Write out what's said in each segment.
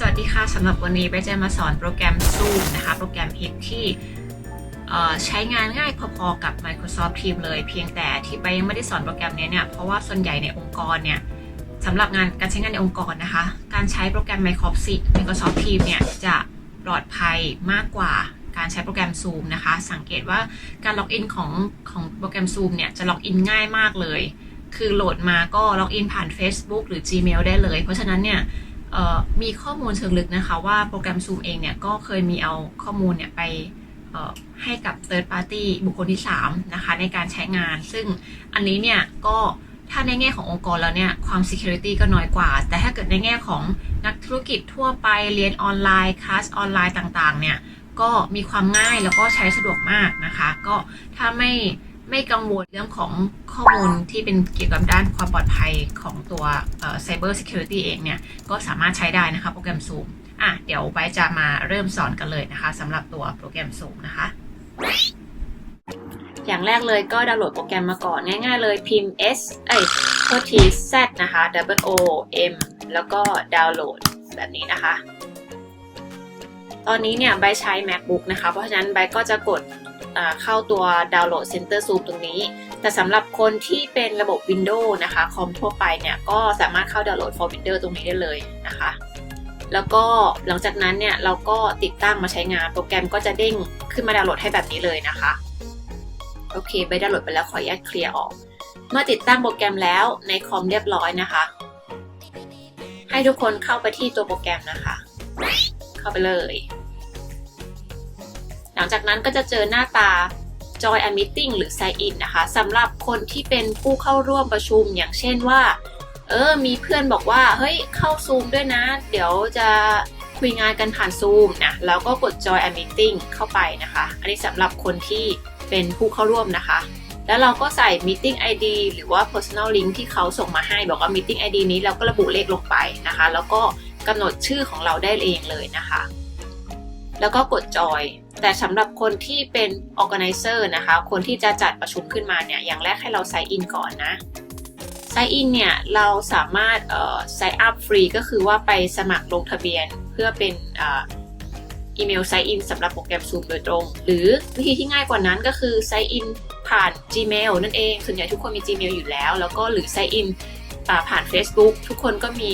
สวัสดีค่ะสำหรับวันนี้ไปจะมาสอนโปรแกรม Zoom นะคะ โปรแกรมฮิตที่ใช้งานง่ายพอๆกับ Microsoft Teams เลย เพียงแต่ที่ไปยังไม่ได้สอนโปรแกรมนี้เนี่ย เพราะว่าส่วนใหญ่ในองค์กรเนี่ยสำหรับงานการใช้งานในองค์กรนะคะ การใช้โปรแกรม Microsoft Microsoft Teams เนี่ยจะปลอดภัยมากกว่าการใช้โปรแกรม Zoom นะคะ สังเกตว่าการล็อกอินของของโปรแกรม Zoom เนี่ยจะล็อกอินง่ายมากเลย คือโหลดมาก็ล็อกอินผ่าน Facebook หรือ Gmail ได้เลย เพราะฉะนั้นเนี่ย มีข้อมูลเชิงลึกนะคะว่าโปรแกรม Zoom เองเนี่ยก็เคยมีเอาข้อมูลเนี่ยไปให้กับ third party บุคคลที่ 3 นะคะ ในการใช้งาน ซึ่งอันนี้เนี่ยก็ถ้าในแง่ขององค์กรแล้วเนี่ยความ security ก็น้อยกว่า แต่ถ้าเกิดในแง่ของนักธุรกิจทั่วไปเรียนออนไลน์คลาสออนไลน์ต่างๆเนี่ยก็มีความง่ายแล้วก็ใช้สะดวกมากนะคะ ก็ถ้าไม่ ไม่กังวลเรื่องของข้อมูลที่เป็นเกี่ยวกับด้านความปลอดภัยของตัวเอ่อ cyber security เองเนี่ย ก็สามารถใช้ได้นะคะโปรแกรม Zoom อะเดี๋ยวไบจะมาเริ่มสอนกันเลยนะคะสำหรับตัวโปรแกรม Zoom นะคะ อย่างแรกเลยก็ดาวน์โหลดโปรแกรมมาก่อน ง่ายๆเลยพิมพ์ S เอ้ยโทษที Z นะคะ W O M แล้วก็ดาวน์โหลดแบบนี้นะคะ ตอนนี้เนี่ยไบใช้ MacBook นะคะ เพราะฉะนั้นไบก็จะกด เข้าตัวดาวน์โหลด Center Zoom ตรงนี้ แต่สำหรับคนที่เป็นระบบ Windows นะคะคอมทั่วไปเนี่ยก็สามารถเข้าดาวน์โหลด for Windows ตรงนี้ได้เลยนะคะ แล้วก็หลังจากนั้นเนี่ยเราก็ติดตั้งมาใช้งาน โปรแกรมก็จะเด้งขึ้นมาดาวน์โหลดให้แบบนี้เลยนะคะโอเคไปดาวน์โหลดไปแล้วขออนุญาตเคลียร์ออก เมื่อติดตั้งโปรแกรมแล้วในคอมเรียบร้อยนะคะ ให้ทุกคนเข้าไปที่ตัวโปรแกรมนะคะ เข้าไปเลย งจากนั้นก็จะเจอหน้าตา Join a Meeting หรือ Sign In นะคะสำหรับคนที่เป็นผู้เข้าร่วมประชุมอย่างเช่นว่า เออ มีเพื่อนบอกว่า เฮ้ย เข้าซูมด้วยนะ เดี๋ยวจะคุยงานกันผ่านซูมนะ แล้วก็กด Join a Meeting เข้าไปนะคะ อันนี้สำหรับคนที่เป็นผู้เข้าร่วมนะคะ แล้วเราก็ใส่ Meeting ID หรือว่า Personal Link ที่เขาส่งมาให้ บอกว่า Meeting ID นี้เราก็ระบุเลขลงไปนะคะ แล้วก็กำหนดชื่อของเราได้เองเลยนะคะ แล้วก็กดจอย แต่สำหรับคนที่เป็น organizer นะคะ คนที่จะจัดประชุมขึ้นมาเนี่ย อย่างแรกให้เรา sign in ก่อนนะ sign in เนี่ย เราสามารถเอ่อ sign up ฟรีก็คือว่าไปสมัครลงทะเบียนเพื่อเป็นอีเมล sign in สำหรับโปรแกรม Zoom โดยตรง หรือวิธีที่ง่ายกว่านั้นก็คือ sign in ผ่าน Gmail นั่นเอง ส่วนใหญ่ทุกคนมี Gmail อยู่แล้ว แล้วก็หรือ sign in อ่าผ่าน Facebook ทุกคนก็มี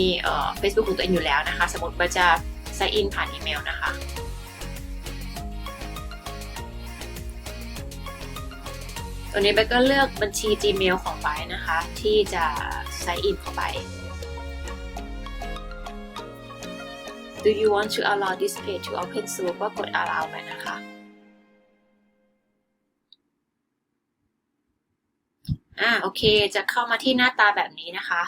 Facebook ของตัวเองอยู่แล้วนะคะ สมมติว่าจะ sign in ผ่านอีเมลนะคะ ตัวนี้เบก็เลือกบัญชี Gmail ของไบนะคะ ที่จะ sign in เข้าไป Do you want to allow this page to open soon ก็กด allow ไปนะคะ อ่าโอเค จะเข้ามาที่หน้าตาแบบนี้นะคะ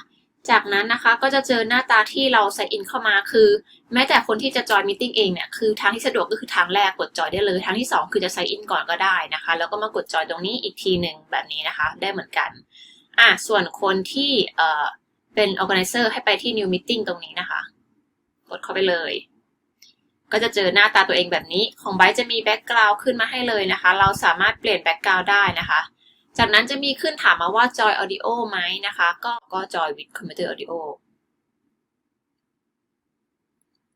จากนั้นนะคะก็จะเจอหน้าตาที่เรา sign in เข้ามาคือ แม้แต่คนที่จะจอยมิ팅เองเนี่ยคือทางที่สะดวกก็คือทางแรกกดจอยได้เลย ทางที่ 2 คือจะ sign in ก่อนก็ได้นะคะ แล้วก็มากดจอยตรงนี้อีกทีหนึ่งแบบนี้นะคะ ได้เหมือนกันอะส่วนคนที่เอ่อเป็น organizer ให้ไปที่ new meeting ตรงนี้นะคะ กดเข้าไปเลย ก็จะเจอหน้าตาตัวเองแบบนี้ของไบร์จะมี background ขึ้นมาให้เลยนะคะ เราสามารถเปลี่ยน background ได้นะคะ จากนั้นจะมีขึ้นถามมาว่า joy audio ไหมนะคะ ก็ก็ joy with computer audio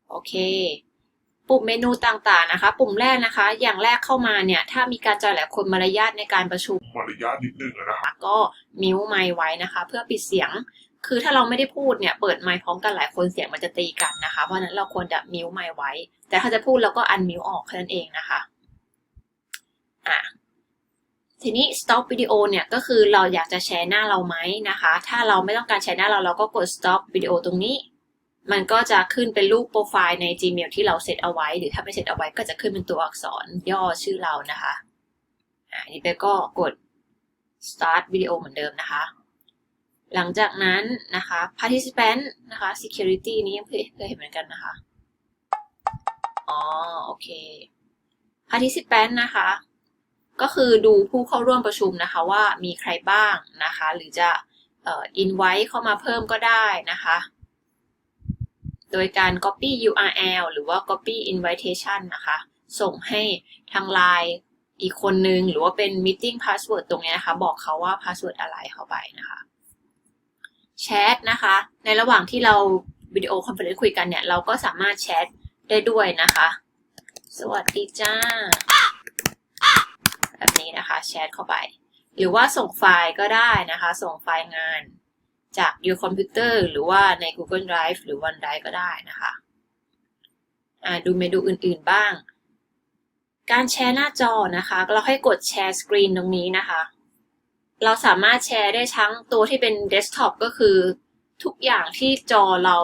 โอเค ปุ่มเมนูต่างๆนะคะ ปุ่มแรกนะคะ อย่างแรกเข้ามาเนี่ย ถ้ามีการจอยหลายคนมารยาทในการประชุมมารยาทนิดนึงอะนะครับก็มิวไมค์ไว้นะคะ เพื่อปิดเสียง คือถ้าเราไม่ได้พูดเนี่ย เปิดไมค์พร้อมกันหลายคนเสียงมันจะตีกันนะคะ เพราะฉะนั้นเราควรจะมิวไมค์ไว้ แต่ถ้าจะพูดเราก็อันมิวออกแค่นั้นเองนะคะ อะ ทีนี้ stop video เนี่ยก็คือเราอยากจะแชร์หน้าเราไหมนะคะ ถ้าเราไม่ต้องการแชร์หน้าเราเราก็กด stop video ตรงนี้ มันก็จะขึ้นเป็นรูปโปรไฟล์ใน Gmail ที่เราเซตเอาไว้ หรือถ้าไม่เซตเอาไว้ก็จะขึ้นเป็นตัวอักษรย่อชื่อเรานะคะอ่านี่เปก็กด start video เหมือนเดิมนะคะ หลังจากนั้นนะคะ participant นะคะ security นี้ยังเคยเคยเห็นเหมือนกันนะคะ อ๋อ โอเค participant นะคะ ก็คือดูผู้เข้าร่วมประชุมนะคะว่ามีใครบ้างนะคะ หรือจะอ่อ invite เข้ามาเพิ่มก็ได้นะคะ โดยการ copy URL หรือว่า copy invitation นะคะ ส่งให้ทาง Line อีกคนนึง หรือว่าเป็น meeting password ตรงนี้นะคะ บอกเขาว่า password อะไรเข้าไปนะคะแชทนะคะ ในระหว่างที่เราวิดีโอคอนเฟอเรนซ์คุยกันเนี่ย เราก็สามารถแชทได้ด้วยนะคะ สวัสดีจ้า แบบนี้นะคะแชทเข้าไป หรือว่าส่งไฟล์ก็ได้นะคะ ส่งไฟล์งานจาก your computer หรือว่าใน Google Drive หรือ OneDrive ก็ได้นะคะดูเมนูอื่นๆบ้าง การแชร์หน้าจอนะคะ เราให้กดแชร์สกรีนตรงนี้นะคะ เราสามารถแชร์ได้ทั้งตัวที่เป็นเดสก์ท็อปก็คือทุกอย่างที่จอเรา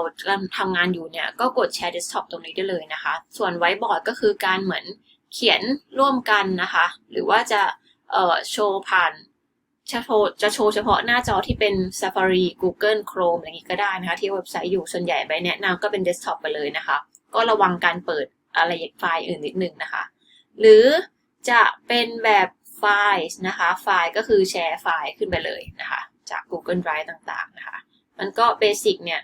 ทำงานอยู่เนี่ย ก็กดแชร์เดสก์ท็อปตรงนี้ได้เลยนะคะ ส่วนไวท์บอร์ดก็คือการเหมือน เขียนร่วมกันนะคะ หรือว่าจะเอ่อโชว์ผ่านจะโชว์จะโชว์เฉพาะหน้าจอที่เป็น Safari Google Chrome อย่างนี้ก็ได้นะคะ ที่เว็บไซต์อยู่ส่วนใหญ่ไปแนะนำก็เป็นเดสก์ท็อปไปเลยนะคะ ก็ระวังการเปิดอะไรไฟล์อื่นนิดนึงนะคะ หรือจะเป็นแบบไฟล์นะคะ ไฟล์ก็คือแชร์ไฟล์ขึ้นไปเลยนะคะ จาก Google Drive ต่างๆนะคะ มันก็เบสิกเนี่ย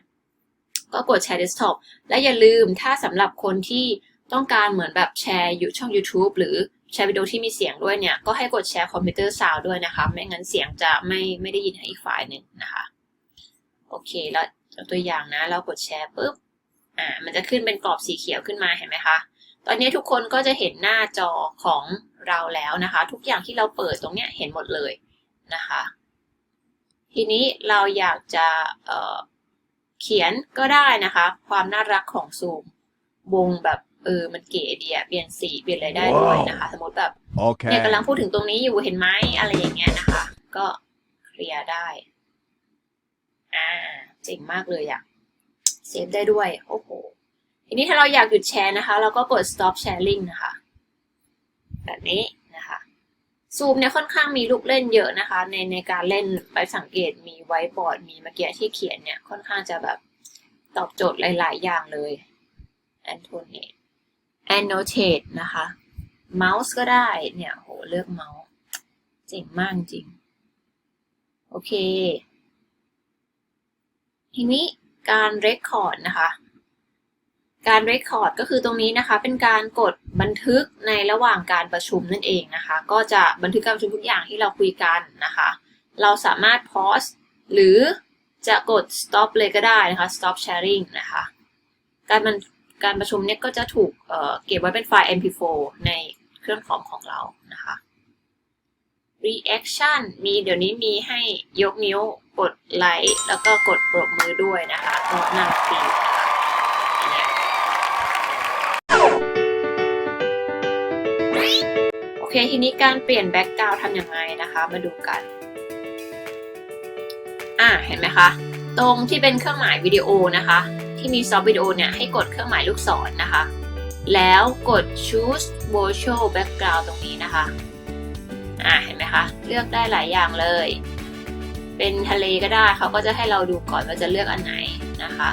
ก็กดแชร์เดสก์ท็อปและอย่าลืมถ้าสำหรับคนที่ ต้องการเหมือนแบบแชร์อยู่ช่อง YouTube หรือแชร์วิดีโอที่มีเสียงด้วยเนี่ย ก็ให้กดแชร์คอมพิวเตอร์ซาวด้วยนะคะ ไม่งั้นเสียงจะไม่ไม่ได้ยินให้อีกฝ่ายหนึ่งนะคะ โอเค แล้วตัวอย่างนะ เรากดแชร์ปุ๊บ อ่า มันจะขึ้นเป็นกรอบสีเขียวขึ้นมา เห็นไหมคะ ตอนนี้ทุกคนก็จะเห็นหน้าจอของเราแล้วนะคะ ทุกอย่างที่เราเปิดตรงเนี้ยเห็นหมดเลยนะคะ ทีนี้เราอยากจะเเขียนก็ได้นะคะ ความน่ารักของซูมวงแบบ เออมันเก๋ดีอะเปลี่ยนสีเปลี่ยนอะไรได้ด้วยนะคะ สมมติแบบเนี่ย Okay. กำลังพูดถึงตรงนี้อยู่เห็นไหมอะไรอย่างเงี้ยนะคะ ก็เคลียร์ได้อ่าเจ๋งมากเลยอะเซฟได้ด้วยโอ้โหทีนี้ถ้าเราอยากหยุดแชร์นะคะ เราก็กด stop sharing นะคะ แบบนี้นะคะซูมเนี่ยค่อนข้างมีลูกเล่นเยอะนะคะ ในในการเล่นไปสังเกตมีไวท์บอร์ดมีเมื่อกี้ที่เขียนเนี่ยค่อนข้างจะแบบตอบโจทย์หลาย ๆ อย่างเลย annotate annotate นะคะเมาส์ก็ได้เนี่ยโหเลือกเมาส์เจ๋งมากจริง โอเค ทีนี้การ record นะคะ การ record ก็คือตรงนี้นะคะ เป็นการกดบันทึกในระหว่างการประชุมนั่นเองนะคะ ก็จะบันทึกการประชุมทุกอย่างที่เราคุยกันนะคะ เราสามารถ pause หรือจะกด stop เลยก็ได้นะคะ stop sharing นะคะ การมัน การประชุมเนี่ยก็จะถูกเเก็บไว้เป็นไฟล์ mp4 ในเครื่องคอมของเรานะคะ reaction มีเดี๋ยวนี้มีให้ยกนิ้วกดไลค์แล้วก็กดปรบมือด้วยนะคะก็น่ารักดีนะคะโอเคทีนี้การเปลี่ยนแบ็กกราวด์ทำยังไงนะคะ มาดูกัน อ่าเห็นไหมคะ ตรงที่เป็นเครื่องหมายวิดีโอนะคะ ที่มีซอฟต์วิดีโอเนี่ยให้กดเครื่องหมายลูกศรนนะคะ แล้วกด choose virtual background ตรงนี้นะคะอ่าเห็นไหมคะเลือกได้หลายอย่างเลย เป็นทะเลก็ได้เขาก็จะให้เราดูก่อนว่าจะเลือกอันไหนนะคะ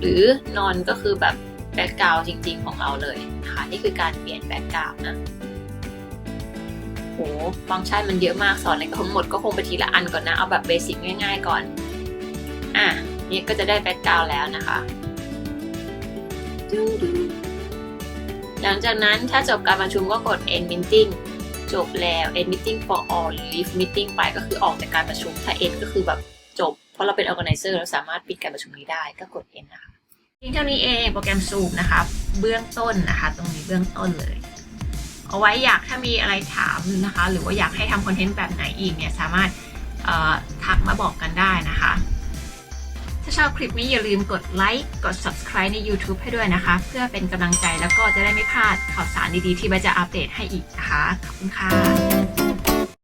หรือนอนก็คือแบบแบ็กกราวจริง ๆ ของเราเลยนะคะนี่คือการเปลี่ยนแบ็กกราวนะโหฟังก์ชันมันเยอะมากสอนในทั้งหมดก็คงไปทีละอันก่อนนะ เอาแบบเบสิกง่าย ๆ ก่อน อะ นี่ก็จะได้แบ็กกราวแล้วนะคะ หลังจากนั้นถ้าจบการประชุมก็กด end meeting จบแล้ว end meeting for all หรือ leave meeting ไปก็คือออกจากการประชุม ถ้า end ก็คือแบบจบ เพราะเราเป็น organizer เราสามารถปิดการประชุมนี้ได้ก็กด end นะคะเพียงเท่านี้เองโปรแกรม Zoom นะคะเบื้องต้นนะคะ ตรงนี้เบื้องต้นเลย เอาไว้อยากถ้ามีอะไรถามนะคะ หรือว่าอยากให้ทำคอนเทนต์แบบไหนอีกเนี่ยสามารถทักมาบอกกันได้นะคะ ถ้าชอบคลิปนี้อย่าลืมกดไลค์ กด subscribe ใน YouTube ให้ด้วยนะคะ เพื่อเป็นกำลังใจแล้วก็จะได้ไม่พลาดข่าวสารดีๆ ที่ใบจะอัปเดตให้อีกนะคะ ขอบคุณค่ะ